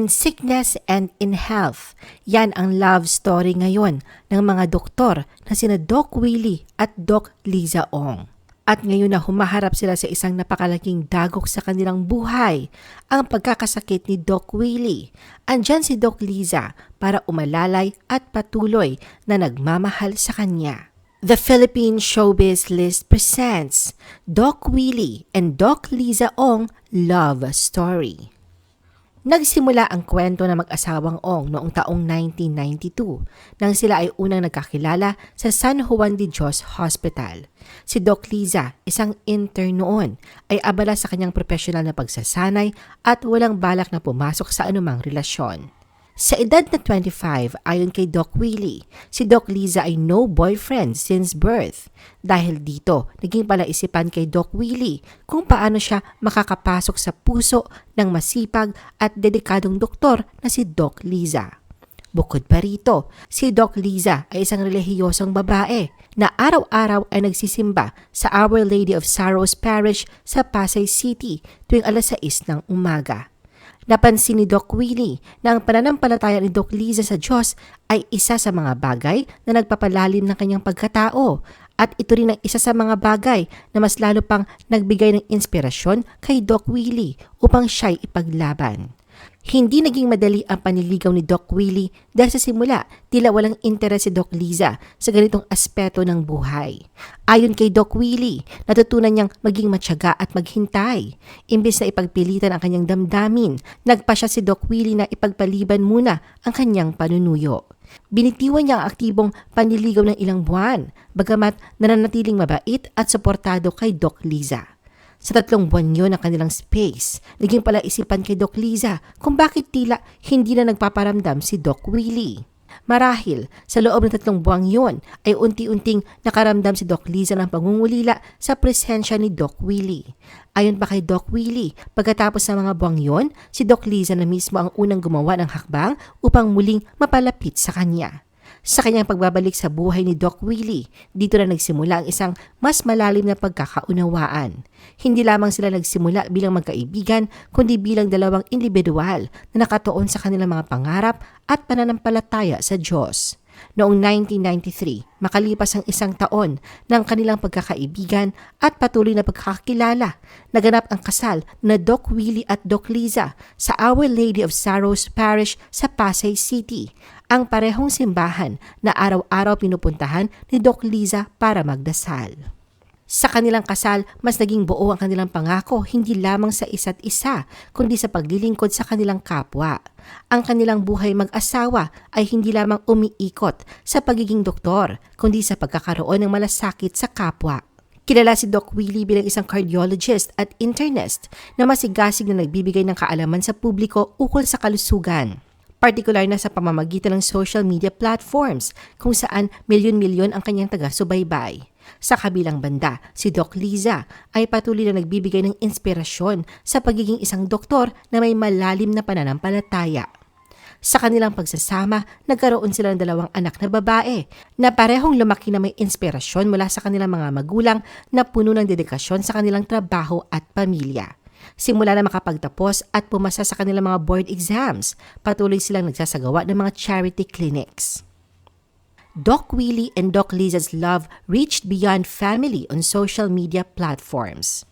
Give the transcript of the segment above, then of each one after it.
In sickness and in health, yan ang love story ngayon ng mga doktor na sina Doc Willie at Doc Liza Ong. At ngayon na humaharap sila sa isang napakalaking dagok sa kanilang buhay, ang pagkakasakit ni Doc Willie. Andyan si Doc Liza para umalalay at patuloy na nagmamahal sa kanya. The Philippine Showbiz List presents Doc Willie and Doc Liza Ong Love Story. Nagsimula ang kwento ng mag-asawang Ong noong taong 1992 nang sila ay unang nagkakilala sa San Juan de Dios Hospital. Si Doc Liza, isang intern noon, ay abala sa kanyang profesional na pagsasanay at walang balak na pumasok sa anumang relasyon. Sa edad na 25, ayon kay Doc Willie, si Doc Liza ay no boyfriend since birth. Dahil dito, naging palaisipan kay Doc Willie kung paano siya makakapasok sa puso ng masipag at dedikadong doktor na si Doc Liza. Bukod pa rito, si Doc Liza ay isang relihiyosong babae na araw-araw ay nagsisimba sa Our Lady of Sorrows Parish sa Pasay City tuwing alas 6 ng umaga. Napansin ni Doc Willie na ang pananampalataya ni Doc Liza sa Diyos ay isa sa mga bagay na nagpapalalim ng kanyang pagkatao at ito rin ang isa sa mga bagay na mas lalo pang nagbigay ng inspirasyon kay Doc Willie upang siya'y ipaglaban. Hindi naging madali ang paniligaw ni Doc Willie dahil sa simula tila walang interes si Doc Liza sa ganitong aspeto ng buhay. Ayon kay Doc Willie, natutunan niyang maging matyaga at maghintay. Imbes na ipagpilitan ang kanyang damdamin, nagpa siya si Doc Willie na ipagpaliban muna ang kanyang panunuyo. Binitiwan niya ang aktibong panliligaw ng ilang buwan, bagamat nananatiling mabait at suportado kay Doc Liza. Sa tatlong buwan yun ng kanilang space, naging pala isipan kay Doc Liza kung bakit tila hindi na nagpaparamdam si Doc Willie. Marahil, sa loob ng tatlong buwang yon ay unti-unting nakaramdam si Doc Liza ng pangungulila sa presensya ni Doc Willie. Ayon pa kay Doc Willie, pagkatapos ng mga buwang yon, si Doc Liza na mismo ang unang gumawa ng hakbang upang muling mapalapit sa kanya. Sa kanyang pagbabalik sa buhay ni Doc Willie, dito na nagsimula ang isang mas malalim na pagkakaunawaan. Hindi lamang sila nagsimula bilang magkaibigan, kundi bilang dalawang individual na nakatuon sa kanilang mga pangarap at pananampalataya sa Diyos. Noong 1993, makalipas ang isang taon ng kanilang pagkakaibigan at patuloy na pagkakakilala, naganap ang kasal na Doc Willie at Doc Liza sa Our Lady of Sorrows Parish sa Pasay City, ang parehong simbahan na araw-araw pinupuntahan ni Doc Liza para magdasal. Sa kanilang kasal, mas naging buo ang kanilang pangako hindi lamang sa isa't isa, kundi sa paglilingkod sa kanilang kapwa. Ang kanilang buhay mag-asawa ay hindi lamang umiikot sa pagiging doktor, kundi sa pagkakaroon ng malasakit sa kapwa. Kilala si Doc Willie bilang isang cardiologist at internist na masigasig na nagbibigay ng kaalaman sa publiko ukol sa kalusugan partikular na sa pamamagitan ng social media platforms kung saan milyon-milyon ang kanyang taga-subaybay. Sa kabilang banda, si Doc Liza ay patuloy na nagbibigay ng inspirasyon sa pagiging isang doktor na may malalim na pananampalataya. Sa kanilang pagsasama, nagkaroon sila ng dalawang anak na babae na parehong lumaki na may inspirasyon mula sa kanilang mga magulang na puno ng dedikasyon sa kanilang trabaho at pamilya. Simula na makapagtapos at pumasa sa kanilang mga board exams, patuloy silang nagsasagawa ng mga charity clinics. Doc Willie and Doc Liza's love reached beyond family on social media platforms.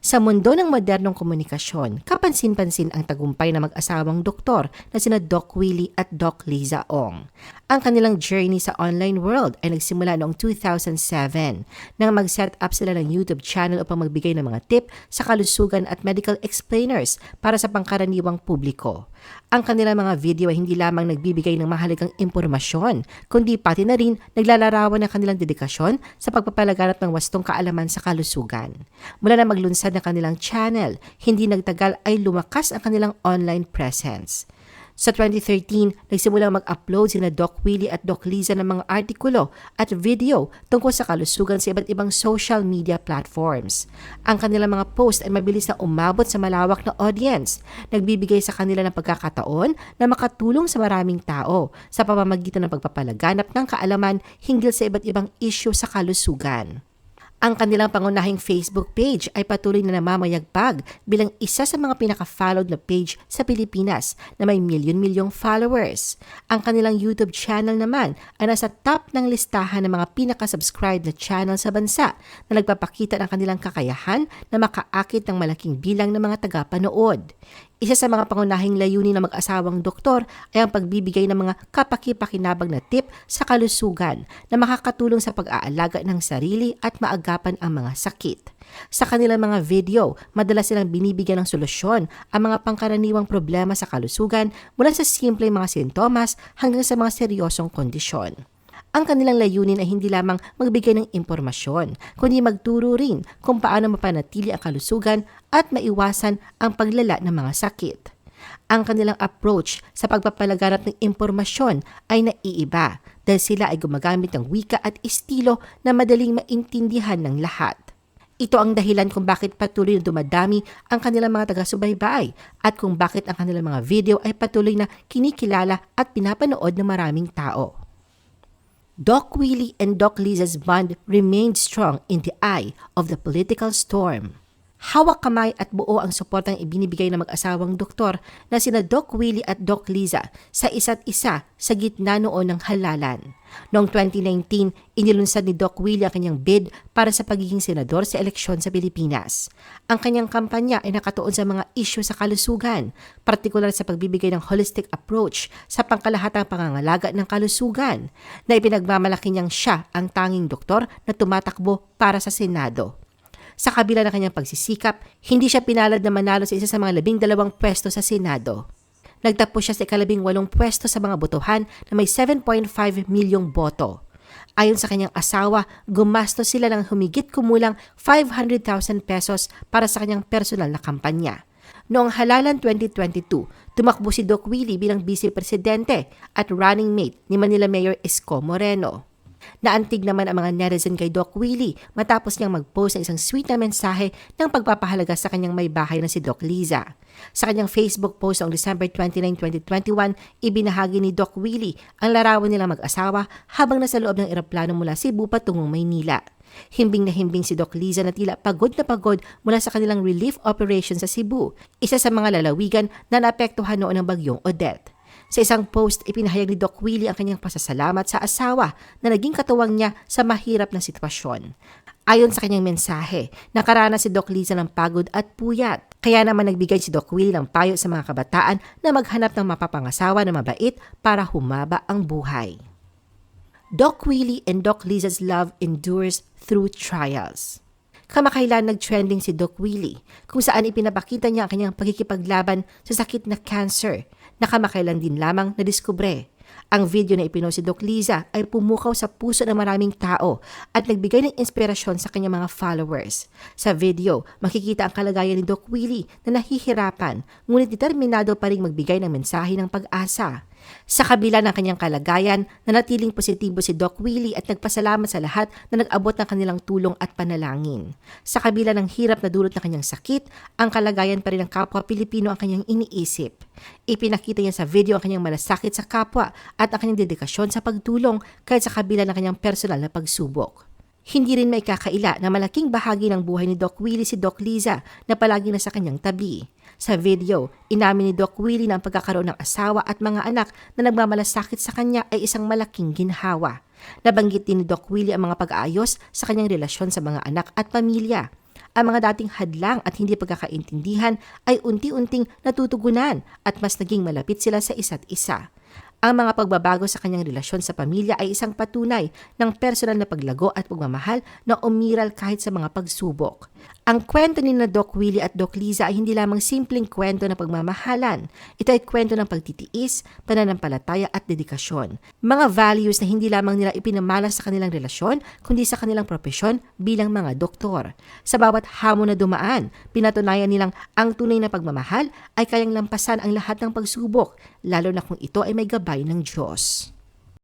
Sa mundo ng modernong komunikasyon, kapansin-pansin ang tagumpay ng mag-asawang doktor na sina Doc Willie at Doc Liza Ong. Ang kanilang journey sa online world ay nagsimula noong 2007 nang mag-set up sila ng YouTube channel upang magbigay ng mga tip sa kalusugan at medical explainers para sa pangkaraniwang publiko. Ang kanilang mga video ay hindi lamang nagbibigay ng mahalagang impormasyon, kundi pati na rin naglalarawan ng kanilang dedikasyon sa pagpapalaganap ng wastong kaalaman sa kalusugan. Mula na maglunsad ng kanilang channel, hindi nagtagal ay lumakas ang kanilang online presence. Sa 2013, nagsimula mag-upload sina Doc Willie at Doc Liza ng mga artikulo at video tungkol sa kalusugan sa iba't ibang social media platforms. Ang kanilang mga post ay mabilis na umabot sa malawak na audience, nagbibigay sa kanila ng pagkakataon na makatulong sa maraming tao sa pamamagitan ng pagpapalaganap ng kaalaman hinggil sa iba't ibang issue sa kalusugan. Ang kanilang pangunahing Facebook page ay patuloy na namamayagpag bilang isa sa mga pinaka-followed na page sa Pilipinas na may milyon-milyong followers. Ang kanilang YouTube channel naman ay nasa top ng listahan ng mga pinaka-subscribed na channel sa bansa na nagpapakita ng kanilang kakayahan na makaakit ng malaking bilang ng mga tagapanood. Isa sa mga pangunahing layunin ng mag-asawang doktor ay ang pagbibigay ng mga kapaki-pakinabang na tip sa kalusugan na makakatulong sa pag-aalaga ng sarili at maagapan ang mga sakit. Sa kanilang mga video, madalas silang binibigyan ng solusyon ang mga pangkaraniwang problema sa kalusugan mula sa simple mga sintomas hanggang sa mga seryosong kondisyon. Ang kanilang layunin ay hindi lamang magbigay ng impormasyon, kundi magturo rin kung paano mapanatili ang kalusugan at maiwasan ang paglala ng mga sakit. Ang kanilang approach sa pagpapalaganap ng impormasyon ay naiiba dahil sila ay gumagamit ng wika at estilo na madaling maintindihan ng lahat. Ito ang dahilan kung bakit patuloy na dumadami ang kanilang mga taga-subaybay at kung bakit ang kanilang mga video ay patuloy na kinikilala at pinapanood ng maraming tao. Doc Willie and Doc Liza's bond remained strong in the eye of the political storm. Hawak kamay at buo ang suportang ibinibigay ng mag-asawang doktor na sina Doc Willie at Doc Liza sa isa't isa sa gitna noon ng halalan. Noong 2019, inilunsad ni Doc Willie ang kanyang bid para sa pagiging senador sa eleksyon sa Pilipinas. Ang kanyang kampanya ay nakatuon sa mga isyu sa kalusugan, partikular sa pagbibigay ng holistic approach sa pangkalahatang pangangalaga ng kalusugan, na ipinagmamalaki niyang siya ang tanging doktor na tumatakbo para sa Senado. Sa kabila ng kanyang pagsisikap, hindi siya pinalad na manalo sa isa sa mga labing dalawang pwesto sa Senado. Nagtapos siya sa ikalabing walong pwesto sa mga botohan na may 7.5 milyong boto. Ayon sa kanyang asawa, gumastos sila ng humigit kumulang 500,000 pesos para sa kanyang personal na kampanya. Noong halalan 2022, tumakbo si Doc Willie bilang vice-presidente at running mate ni Manila Mayor Isko Moreno. Naantig naman ang mga netizen kay Doc Willie matapos niyang mag-post ng isang sweet na mensahe ng pagpapahalaga sa kanyang may bahay na si Doc Liza. Sa kanyang Facebook post noong December 29, 2021, ibinahagi ni Doc Willie ang larawan nilang mag-asawa habang nasa loob ng eroplano mula Cebu patungong Maynila. Himbing na himbing si Doc Liza na tila pagod na pagod mula sa kanilang relief operation sa Cebu, isa sa mga lalawigan na naapektuhan noon ng bagyong Odette. Sa isang post, ipinahayag ni Doc Willie ang kanyang pasasalamat sa asawa na naging katuwang niya sa mahirap na sitwasyon. Ayon sa kanyang mensahe, nakaranas si Doc Liza ng pagod at puyat. Kaya naman nagbigay si Doc Willie ng payo sa mga kabataan na maghanap ng mapapangasawa na mabait para humaba ang buhay. Doc Willie and Doc Liza's love endures through trials. Kamakailan nag-trending si Doc Willie kung saan ipinapakita niya ang kanyang pagkikipaglaban sa sakit na cancer na kamakailan din lamang nadiskubre. Ang video na ipinost si Doc Liza ay pumukaw sa puso ng maraming tao at nagbigay ng inspirasyon sa kanyang mga followers. Sa video, makikita ang kalagayan ni Doc Willie na nahihirapan ngunit determinado pa rin magbigay ng mensahe ng pag-asa. Sa kabila ng kanyang kalagayan, nanatiling positibo si Doc Willie at nagpasalamat sa lahat na nag-abot ng kanilang tulong at panalangin. Sa kabila ng hirap na dulot ng kanyang sakit, ang kalagayan pa rin ng kapwa Pilipino ang kanyang iniisip. Ipinakita niya sa video ang kanyang malasakit sa kapwa at ang kanyang dedikasyon sa pagtulong kahit sa kabila ng kanyang personal na pagsubok. Hindi rin may kakaila na malaking bahagi ng buhay ni Doc Willie si Doc Liza na palagi nasa kanyang tabi. Sa video, inamin ni Doc Willie na ang pagkakaroon ng asawa at mga anak na nagmamalasakit sa kanya ay isang malaking ginhawa. Nabanggit din ni Doc Willie ang mga pag-aayos sa kanyang relasyon sa mga anak at pamilya. Ang mga dating hadlang at hindi pagkakaintindihan ay unti-unting natutugunan at mas naging malapit sila sa isa't isa. Ang mga pagbabago sa kanyang relasyon sa pamilya ay isang patunay ng personal na paglago at pagmamahal na umiral kahit sa mga pagsubok. Ang kwento ni na Doc Willie at Doc Liza ay hindi lamang simpleng kwento ng pagmamahalan. Ito ay kwento ng pagtitiis, pananampalataya at dedikasyon. Mga values na hindi lamang nila ipinamala sa kanilang relasyon, kundi sa kanilang propesyon bilang mga doktor. Sa bawat hamon na dumaan, pinatunayan nilang ang tunay na pagmamahal ay kayang lampasan ang lahat ng pagsubok, lalo na kung ito ay may gabay ng Diyos.